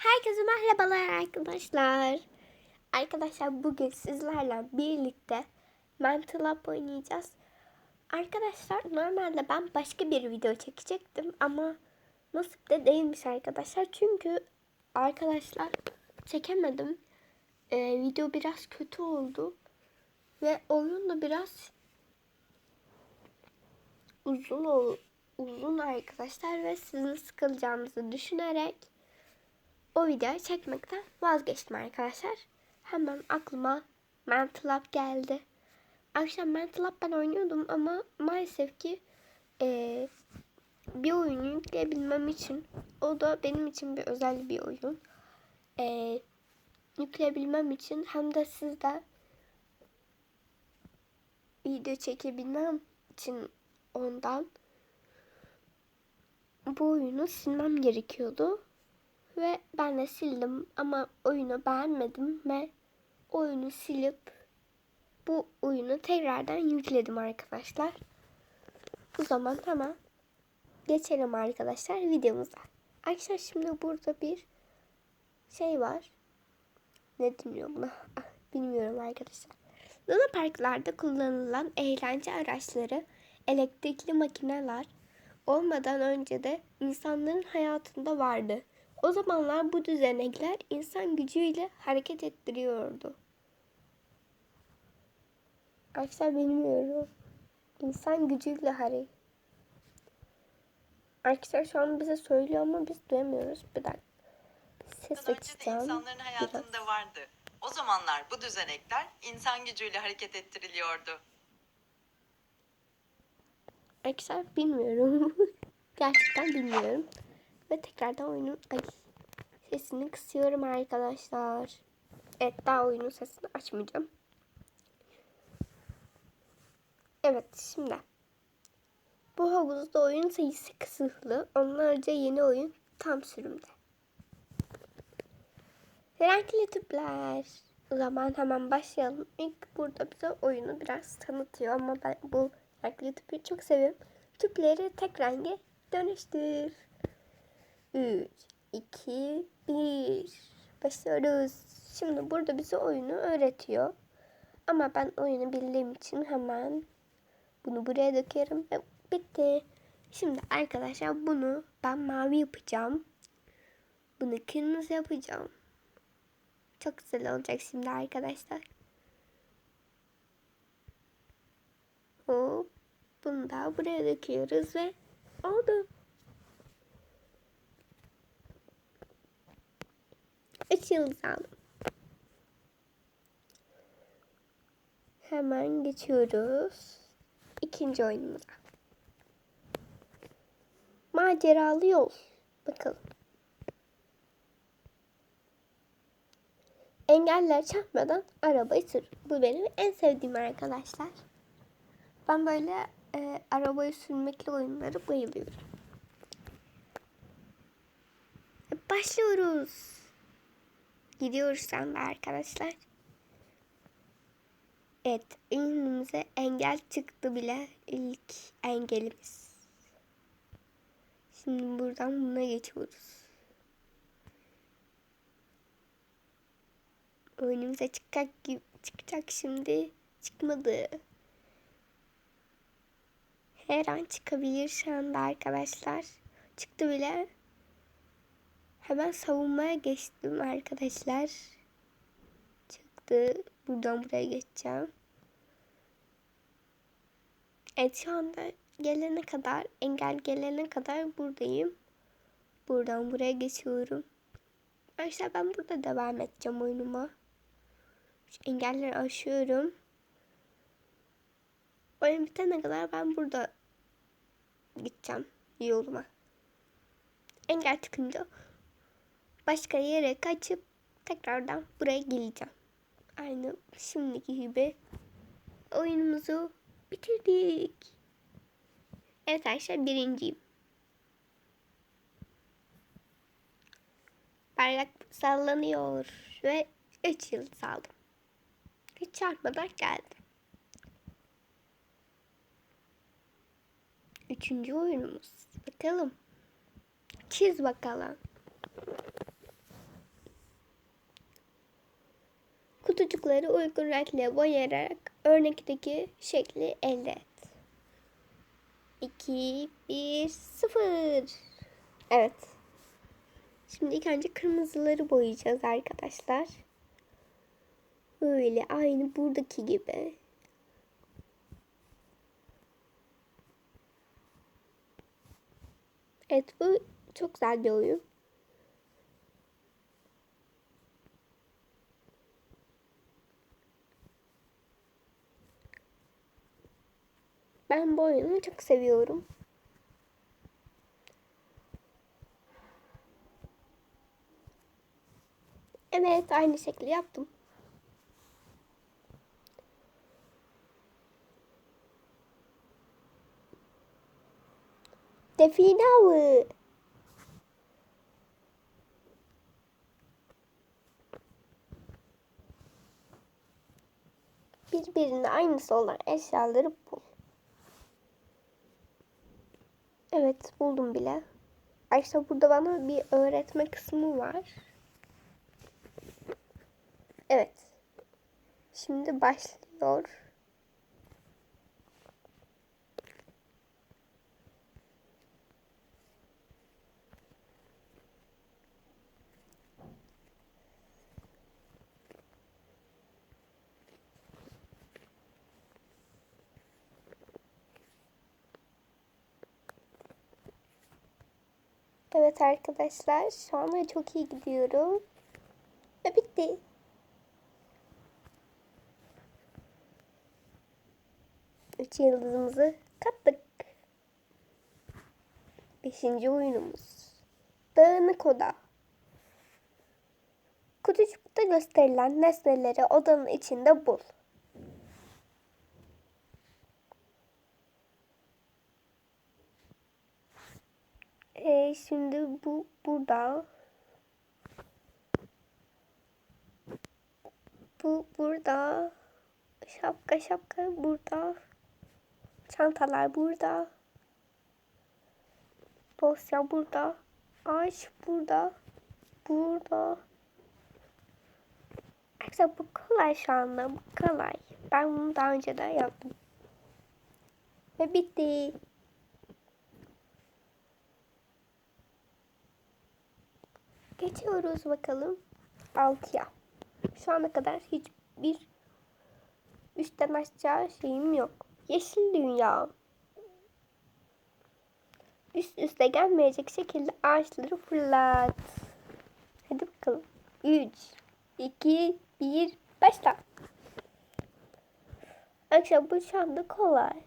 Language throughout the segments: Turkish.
Herkese merhabalar arkadaşlar. Arkadaşlar bugün sizlerle birlikte Mental Up oynayacağız. Arkadaşlar normalde ben başka bir video çekecektim ama nasip de değilmiş arkadaşlar. Çünkü arkadaşlar çekemedim. Ee, video biraz kötü oldu. Ve oyun da biraz uzun ol uzun arkadaşlar ve sizin sıkılacağınızı düşünerek o videoyu çekmekten vazgeçtim arkadaşlar. Hemen aklıma Mental Up geldi. Akşam Mental Up ben oynuyordum ama maalesef ki eee, bir oyunu yükleyebilmem için o da benim için bir özel bir oyun. Eee, yükleyebilmem için hem de sizde video çekebilmem için ondan bu oyunu silmem gerekiyordu. Ve ben de sildim ama oyunu beğenmedim ve oyunu silip bu oyunu tekrardan yükledim arkadaşlar. O zaman hemen geçelim arkadaşlar videomuza. Arkadaşlar şimdi burada bir şey var. Ne deniyor buna? Ah, Bilmiyorum arkadaşlar. Luna parklarda kullanılan eğlence araçları, elektrikli makineler olmadan önce de insanların hayatında vardı. O zamanlar bu düzenekler insan gücüyle hareket ettiriyordu. Arkadaşlar bilmiyorum. İnsan gücüyle hareket. Arkadaşlar şu an bize söylüyor ama biz duyamıyoruz. Bir dakika. Ses açacağım. insanların Biraz. hayatında vardı. O zamanlar bu düzenekler insan gücüyle hareket ettiriliyordu. Arkadaşlar bilmiyorum. Gerçekten bilmiyorum. Ve tekrardan oyunun ay, sesini kısıyorum arkadaşlar. Evet daha oyunun sesini açmayacağım. Evet şimdi. Bu havuzda oyun sayısı kısıtlı. Onlarca yeni oyun tam sürümde. Renkli tüpler. O zaman hemen başlayalım. İlk burada bize oyunu biraz tanıtıyor ama ben bu renkli tüpü çok seviyorum. Tüpleri tek renge dönüştür. 3, 2, 1. Başlıyoruz. Şimdi burada bize oyunu öğretiyor. Ama ben oyunu bildiğim için hemen bunu buraya döküyorum ve bitti. Şimdi arkadaşlar bunu ben mavi yapacağım. Bunu kırmızı yapacağım. Çok güzel olacak şimdi arkadaşlar. Hop. Bunu da buraya döküyoruz ve oldu. Üç yıldız aldım. Hemen geçiyoruz. ikinci oyunumuza. Maceralı yol. Bakalım. Engeller çarpmadan arabayı sür. Bu benim en sevdiğim arkadaşlar. Ben böyle e, arabayı sürmekli oyunları bayılıyorum. Başlıyoruz. Gidiyoruz sen arkadaşlar. Evet, önümüze engel çıktı bile ilk engelimiz. Şimdi buradan buna geçiyoruz. Önümüze çıkacak gibi çıkacak şimdi. Çıkmadı. Her an çıkabilir şu anda arkadaşlar. Çıktı bile. Hemen savunmaya geçtim arkadaşlar. Çıktı. Buradan buraya geçeceğim. Evet şu anda gelene kadar, engel gelene kadar buradayım. Buradan buraya geçiyorum. Arkadaşlar ben burada devam edeceğim oyunuma. Şu engelleri aşıyorum. Oyun bitene kadar ben burada gideceğim yoluma. Engel çıkınca başka yere kaçıp tekrardan buraya geleceğim. Aynı şimdiki gibi oyunumuzu bitirdik. Evet arkadaşlar birinciyim. Bayrak sallanıyor ve 3 yıldız aldım. Hiç çarpmadan geldim. Üçüncü oyunumuz. Bakalım. Çiz bakalım. Kutucukları uygun renkle boyayarak örnekteki şekli elde et. 2, 1, 0. Evet. Şimdi ilk önce kırmızıları boyayacağız arkadaşlar. Böyle aynı buradaki gibi. Evet bu çok güzel bir oyun. Ben bu oyunu çok seviyorum. Evet aynı şekli yaptım. Define avı. Birbirine aynısı olan eşyaları bul. Evet buldum bile. Ayşe burada bana bir öğretme kısmı var. Evet. Şimdi başlıyor. Evet arkadaşlar şu anda çok iyi gidiyorum. Ve bitti. Üç yıldızımızı kattık. Beşinci oyunumuz. Dağınık oda. Kutucukta gösterilen nesneleri odanın içinde bul. Ee, şimdi bu burada. Bu burada. Şapka şapka burada. Çantalar burada. Dosya burada. Ağaç burada. Burada. Arkadaşlar bu kolay şu anda. Bu kolay. Ben bunu daha önce de yaptım. Ve bitti. Geçiyoruz bakalım 6'ya. Şu ana kadar hiçbir üstten aşağı şeyim yok. Yeşil dünya. Üst üste gelmeyecek şekilde ağaçları fırlat. Hadi bakalım. 3, 2, 1, başla. Arkadaşlar bu şu anda kolay.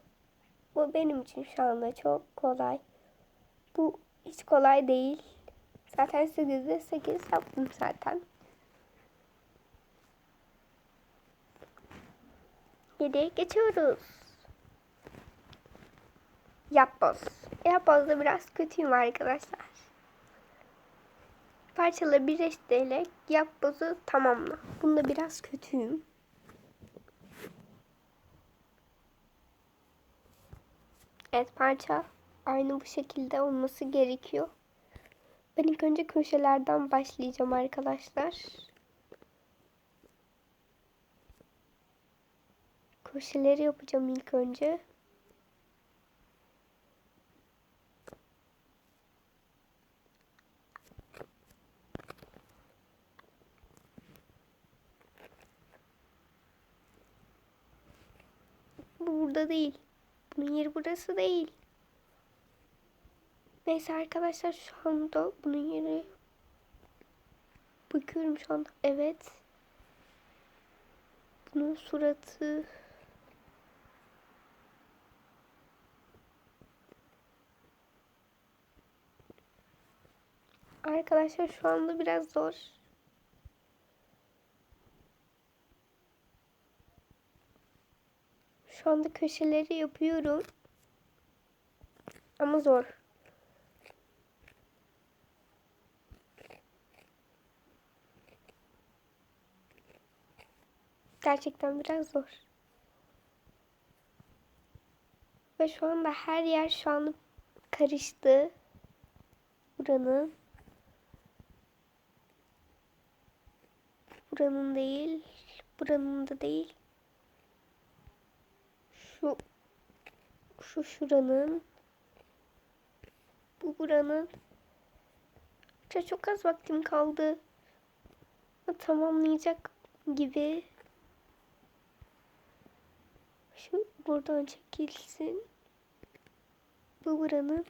Bu benim için şu anda çok kolay. Bu hiç kolay değil. Zaten 8'de 8 yaptım zaten. 7'ye geçiyoruz. Yapboz. Yapbozda biraz kötüyüm arkadaşlar. Parçaları birleştirerek yapbozu tamamla. Bunda biraz kötüyüm. Evet parça aynı bu şekilde olması gerekiyor. Ben ilk önce köşelerden başlayacağım arkadaşlar. Köşeleri yapacağım ilk önce. Bu burada değil. Bunun yeri burası değil. Neyse arkadaşlar şu anda bunun yeri bakıyorum şu anda. Evet. Bunun suratı Arkadaşlar şu anda biraz zor. Şu anda köşeleri yapıyorum. Ama zor. Gerçekten biraz zor. Ve şu anda her yer şu anda karıştı. Buranın. Buranın değil. buranın da değil. Şu şu şuranın bu buranın çok az vaktim kaldı. Tamamlayacak gibi. Şu buradan çekilsin. Bu buranın.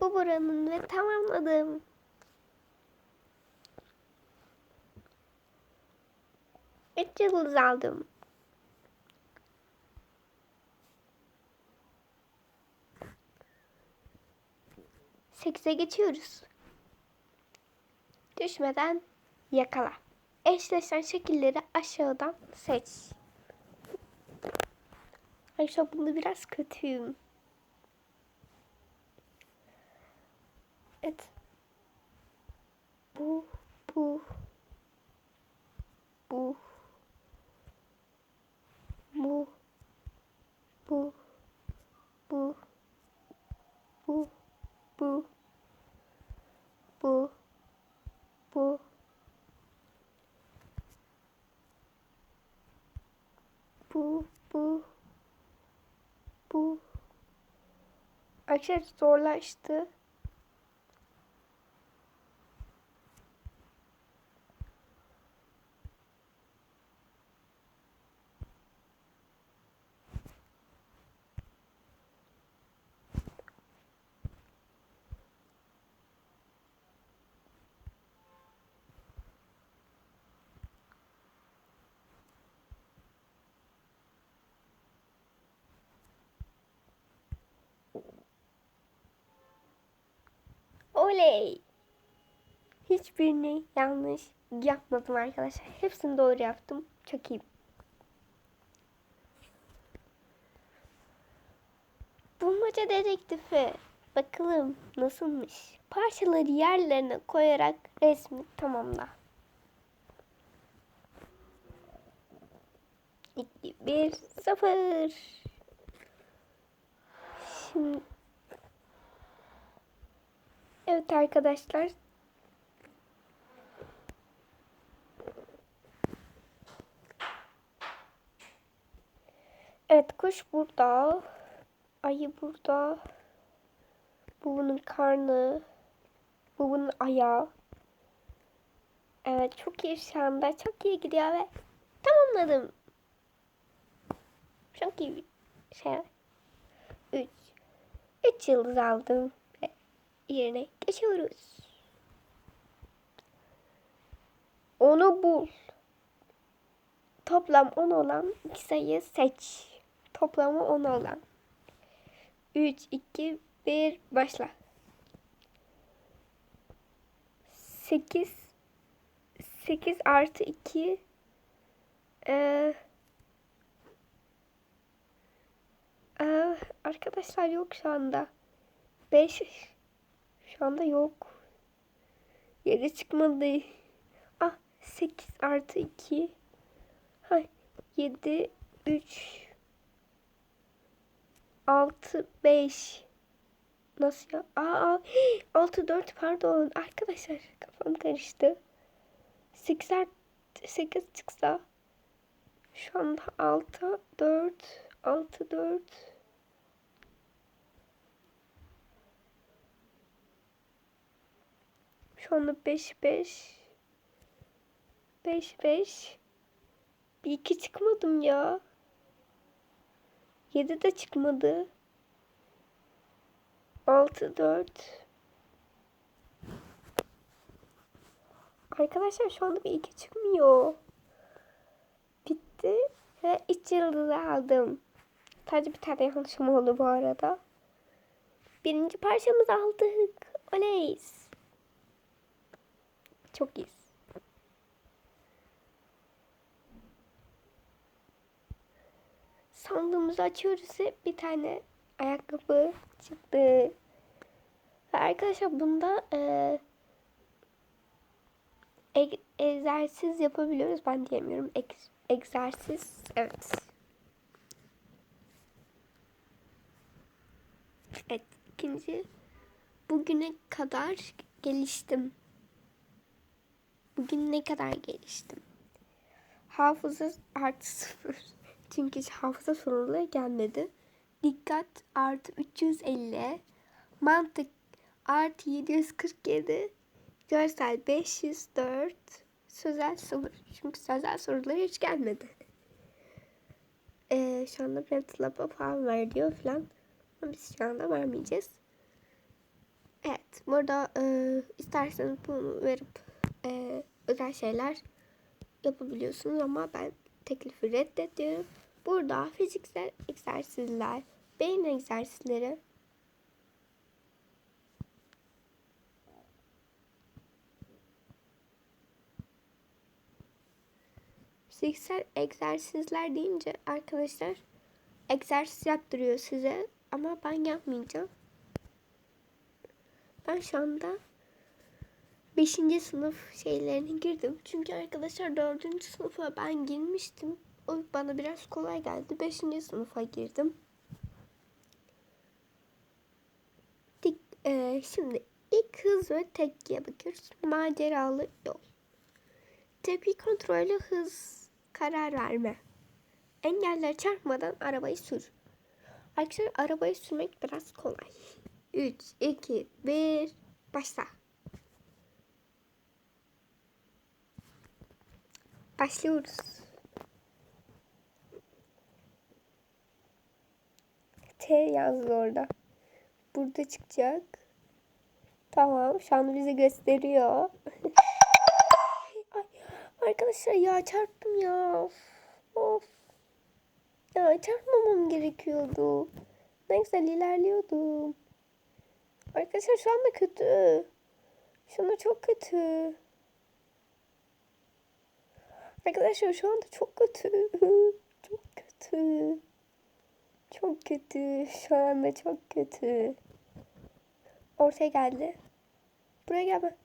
Bu buranın ve tamamladım. Üç yıldız aldım. Sekize geçiyoruz. Düşmeden yakala. Eşleşen şekilleri aşağıdan seç. Arkadaşlar bunda biraz kötüyüm. Evet. Bu, bu, bu, bu, bu, bu, bu, bu, bu, bu, bu, bu, bu. Arkadaşlar zorlaştı. Oley! Hiçbirini yanlış yapmadım arkadaşlar. Hepsini doğru yaptım. Çok iyi. Bulmaca dedektifi. Bakalım nasılmış. Parçaları yerlerine koyarak resmi tamamla. 2, 1, 0. Şimdi Evet arkadaşlar. Evet kuş burada. Ayı burada. Bu bunun karnı. Bu bunun ayağı. Evet çok iyi şu anda. Çok iyi gidiyor ve tamamladım. Çok iyi şey. Üç. Üç yıldız aldım yerine geçiyoruz. Onu bul. Toplam 10 olan iki sayı seç. Toplamı 10 olan. 3, 2, 1, başla. 8 8 artı 2 ee, ee, arkadaşlar yok şu anda. 5 şu anda yok. 7 çıkmadı. Ah 8 artı 2. Hay 7 3 6 5 Nasıl ya? Aa 6 4 pardon. Arkadaşlar kafam karıştı. 8 art 8 çıksa şu anda 6 4 6 4 Şu anda 5 5 5 5 Bir iki çıkmadım ya. 7 de çıkmadı. 6 4 Arkadaşlar şu anda bir iki çıkmıyor. Bitti ve iç yıldızı aldım. Sadece bir tane yanlışım oldu bu arada. Birinci parçamızı aldık. Oley. Çok iyi. Sandığımızı açıyoruz bir tane ayakkabı çıktı. Arkadaşlar bunda e, eg- egzersiz yapabiliyoruz. Ben diyemiyorum. Ek- egzersiz. Evet. Evet. ikinci. Bugüne kadar geliştim. Bugün ne kadar geliştim? Hafıza artı sıfır. Çünkü hafıza soruları gelmedi. Dikkat artı 350. Mantık artı 747. Görsel 504. Sözel 0. Çünkü sözel soruları hiç gelmedi. Ee, şu anda Prep Lab'a puan ver diyor falan. Ama biz şu anda vermeyeceğiz. Evet. Burada e, isterseniz bunu verip e, özel şeyler yapabiliyorsunuz ama ben teklifi reddediyorum. Burada fiziksel egzersizler, beyin egzersizleri, fiziksel egzersizler deyince arkadaşlar egzersiz yaptırıyor size ama ben yapmayacağım. Ben şu anda 5. sınıf şeylerine girdim. Çünkü arkadaşlar 4. sınıfa ben girmiştim. O bana biraz kolay geldi. 5. sınıfa girdim. Dik, e, şimdi ilk hız ve tepkiye bakıyoruz. Maceralı yol. Tepki kontrolü hız, karar verme. Engeller çarpmadan arabayı sür. Arkadaşlar arabayı sürmek biraz kolay. 3, 2, 1, başla. Başlıyoruz. T yazdı orada. Burada çıkacak. Tamam. Şu anda bize gösteriyor. Ay, arkadaşlar ya çarptım ya. Of. Ya çarpmamam gerekiyordu. Ne güzel ilerliyordum. Arkadaşlar şu anda kötü. Şu anda çok kötü. Arkadaşlar şu anda çok kötü. Çok kötü. Çok kötü. Şu anda çok kötü. Ortaya geldi. Buraya gelme.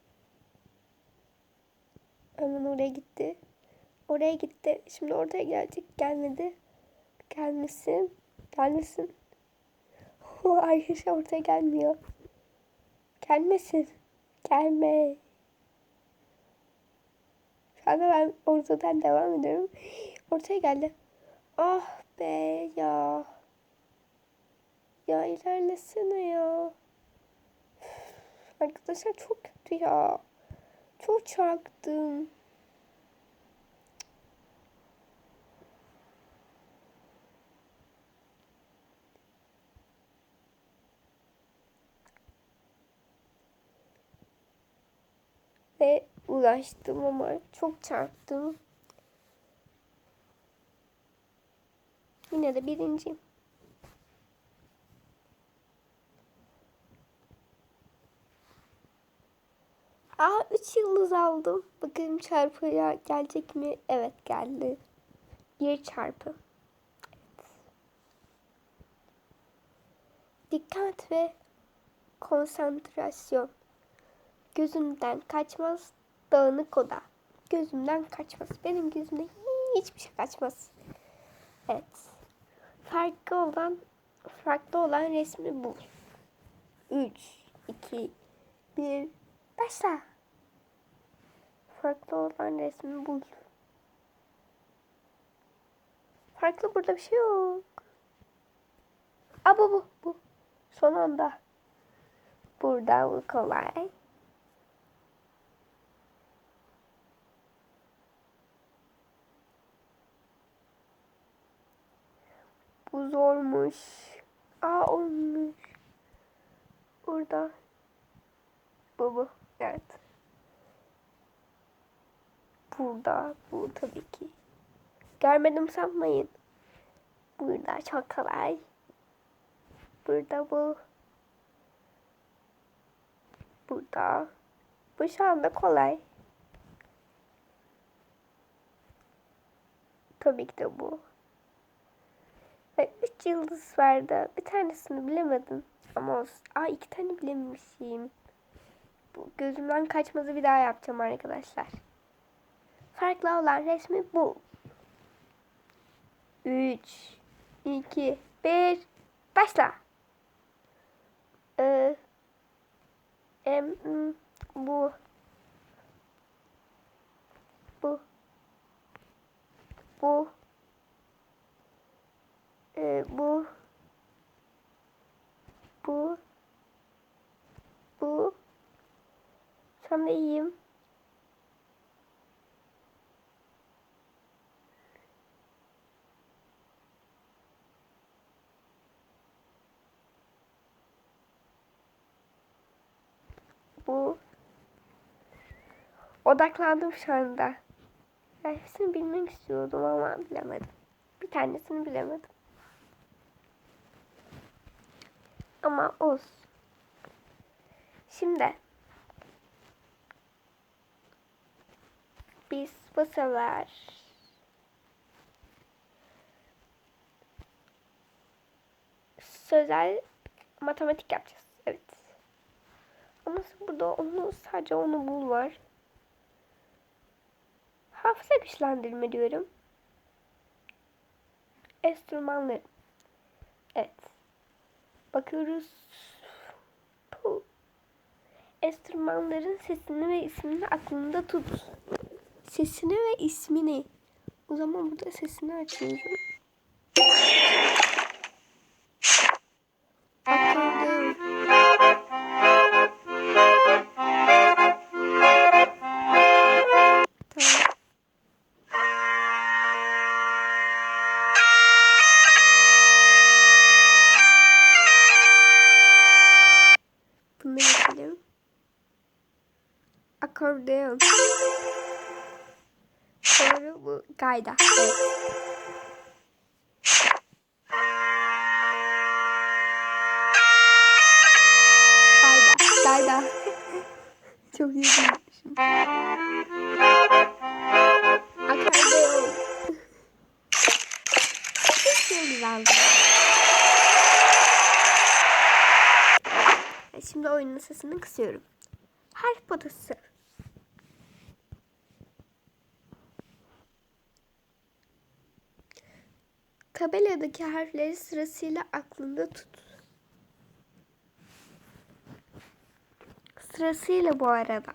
Hemen oraya gitti. Oraya gitti. Şimdi ortaya gelecek. Gelmedi. Gelmesin. Gelmesin. Arkadaşlar ortaya gelmiyor. Gelmesin. Gelme. Şu anda ben ortadan devam ediyorum. Ortaya geldi. Ah be ya. Ya ilerlesene ya. Arkadaşlar çok kötü ya. Çok çarptım. Ve ulaştım ama çok çarptım. Yine de birinciyim. Aa 3 yıldız aldım. Bakalım çarpıya gelecek mi? Evet geldi. Bir çarpı. Evet. Dikkat ve konsantrasyon. Gözümden kaçmaz dağınık oda. Gözümden kaçmaz. Benim gözümden hiçbir şey kaçmaz. Evet. Farklı olan farklı olan resmi bul. 3 2 1 Başla. Farklı olan resmi bul. Farklı burada bir şey yok. Aa bu bu bu. Son anda. Burada bu kolay. Bu zormuş. Aa olmuş. Burada. Bu bu. Evet. Burada. Bu tabii ki. Görmedim sanmayın. Burada çok kolay. Burada bu. Burada. Bu şu anda kolay. Tabii ki de bu. Ve üç yıldız verdi. Bir tanesini bilemedim. Ama olsun. Aa iki tane bilemişim. Bu gözümden kaçmazı bir daha yapacağım arkadaşlar. Farklı olan resmi bu. 3 2 1 Başla. Ee, em, bu bu Bu. Ee, bu. Bu. Bu. Sen de iyiyim. Bu. Odaklandım şu anda. Hepsini bilmek istiyordum ama bilemedim. Bir tanesini bilemedim. Ama olsun. Şimdi biz bu sefer sözel matematik yapacağız. Evet. Ama burada onu sadece onu bul var. Hafıza güçlendirme diyorum. Enstrümanları. Bakıyoruz. Bu enstrümanların sesini ve ismini aklında tut. Sesini ve ismini. O zaman burada sesini açıyorum. Tabeladaki harfleri sırasıyla aklında tut. Sırasıyla bu arada.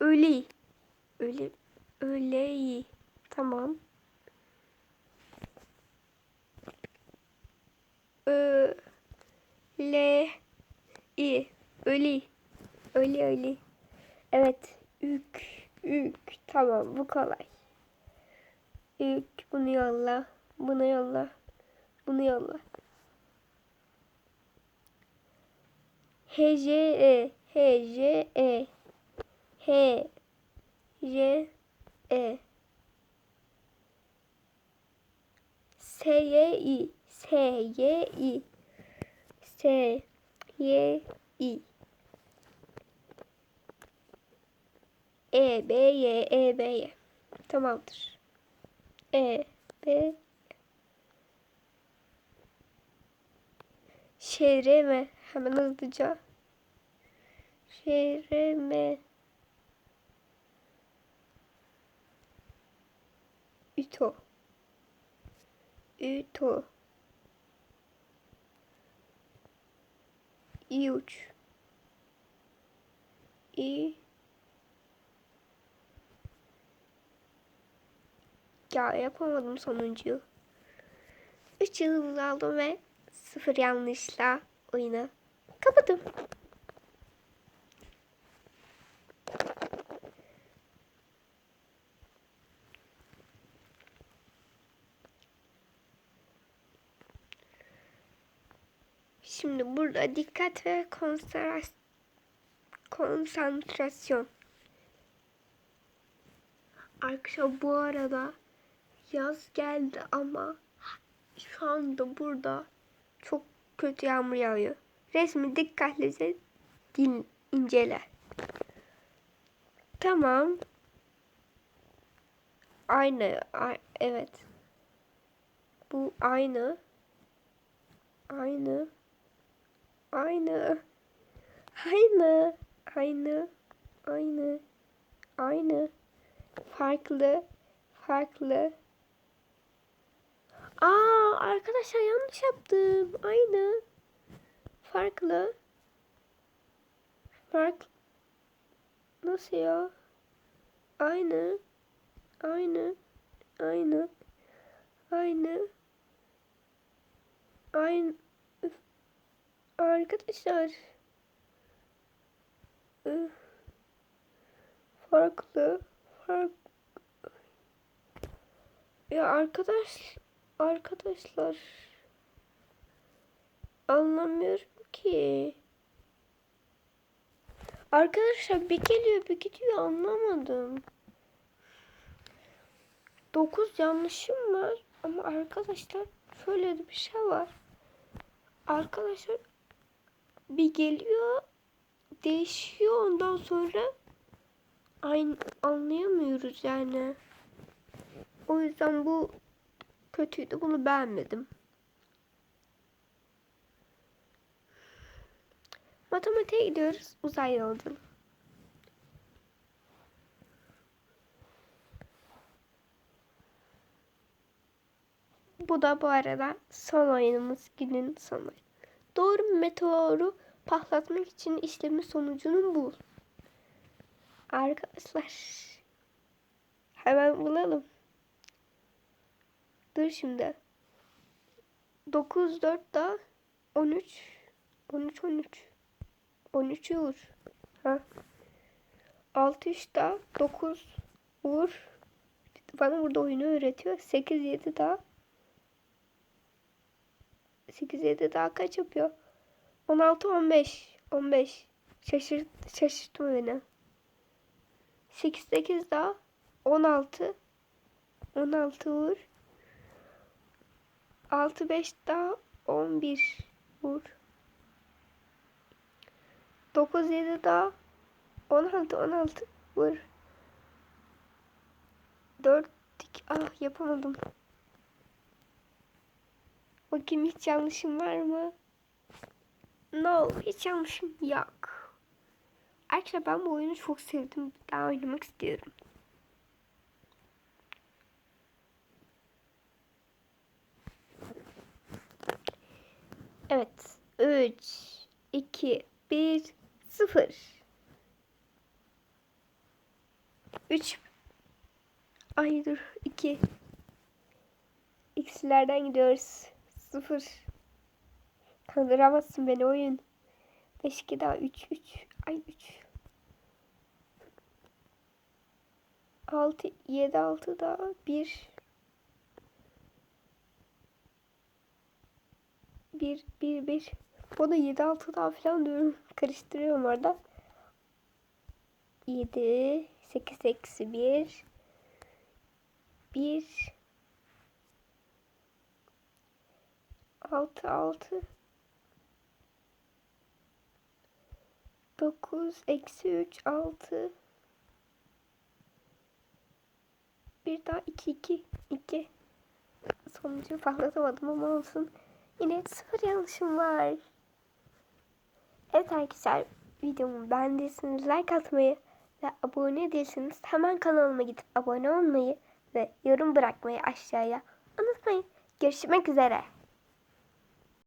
Öyle. Öyle iyi. Tamam. Ö. Le. İ. Öyle. Öyle öyle. Evet. Ük. Ük. Tamam bu kolay. Ük. Bunu yolla. Bunu yolla. Bunu yolla. H J E H J E H J E S Y I S Y I S Y I E B Y E B Y Tamamdır. E B Şehreme hemen hızlıca. Şehreme. Üto. Üto. İuç. İ. Ya yapamadım sonuncuyu. Üç yıldız aldım ve sıfır yanlışla oyunu kapadım. Şimdi burada dikkat ve konsantrasyon. Arkadaşlar bu arada yaz geldi ama şu anda burada çok kötü yağmur yağıyor. Resmi dikkatlice din, incele. Tamam. Aynı. evet. Bu aynı. Aynı. Aynı. Aynı. Aynı. Aynı. Aynı. Farklı. Farklı. Aa arkadaşlar yanlış yaptım. Aynı. Farklı. Fark. Nasıl ya? Aynı. Aynı. Aynı. Aynı. Aynı. Arkadaşlar. Farklı. Fark. Ya arkadaş. Arkadaşlar. Anlamıyorum ki. Arkadaşlar bir geliyor bir gidiyor anlamadım. 9 yanlışım var ama arkadaşlar şöyle bir şey var. Arkadaşlar bir geliyor değişiyor ondan sonra aynı anlayamıyoruz yani. O yüzden bu kötüydü. Bunu beğenmedim. Matematiğe gidiyoruz. Uzay yolculuğu. Bu da bu arada son oyunumuz günün sonu. Doğru meteoru patlatmak için işlemin sonucunu bul. Arkadaşlar hemen bulalım. Dur şimdi. 9 4 da 13 13 13 13 vur. Ha. 6 3 da 9 vur. Bana burada oyunu öğretiyor. 8 7 daha 8 7 daha kaç yapıyor? 16 15 15 şaşırt şaşırttı beni. 8 8 daha 16 16 vur. 6 5 daha 11 vur. 9 7 daha 16 16 vur. 4 ah yapamadım. Bakayım hiç yanlışım var mı? No, hiç yanlışım yok. Arkadaşlar ben bu oyunu çok sevdim. Daha oynamak istiyorum. Evet. 3, 2, 1, 0. 3 Ay dur 2 X'lerden gidiyoruz. 0 Kandıramazsın beni oyun. 5 2 daha 3 3 Ay 3 6 7 6 daha 1 1 1 1 Bu da 7 6 daha falan diyorum. Karıştırıyorum orada. 7 8 eksi 1 1 6 6 9 eksi 3 6 bir daha 2 2 2 sonucu patlatamadım ama olsun. Yine sıfır yanlışım var. Evet arkadaşlar videomu beğendiyseniz like atmayı ve abone değilseniz hemen kanalıma gidip abone olmayı ve yorum bırakmayı aşağıya unutmayın. Görüşmek üzere.